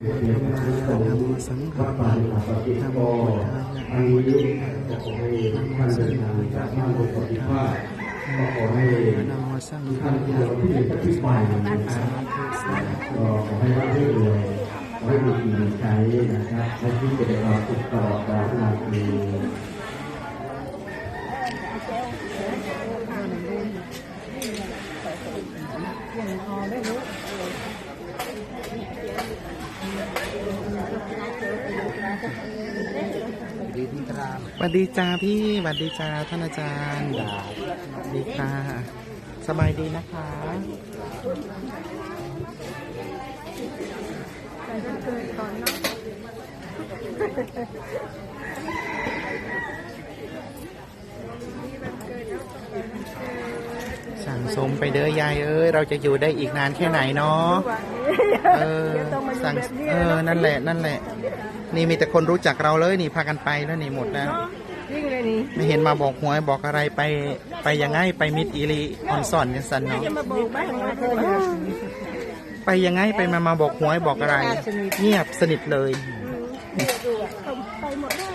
นำมาสังฆปานะนำโมทายะนำโมจุนนำโมสังฆปานะนำโมพุทธานำโมสังฆปานะนำโมสังฆปานะสาธุสาธุก็ขอให้ร่ำให้รวยขอให้มีกินมีใช้นะครับและที่จะได้รอติดต่อการงานมี สวัสดีจ้าพี่สวัสดีจ้าท่านอาจารย์สวัสดีค่ะ สบายดีนะคะสั่งสมไปเด้อยายเอ้ยเราจะอยู่ได้อีกนานแค่ไหนเนาะเออสั่งเออนั่นแหละนั่นแหละ นี่มีแต่คนรู้จักเราเลยนี่พากันไปแล้วนี่หมดแล้ว ยิ่งเลยนี่ไม่เห็นมาบอกหวยบอกอะไรไปไปยังไงไปมิดอีลีออนซอนกันสันเนาะจะมาบอกบ้านมาเธอไปยังไงไปมามาบอกหวยบอกอะไร เงียบสนิทเลย ไปหมดแล้ว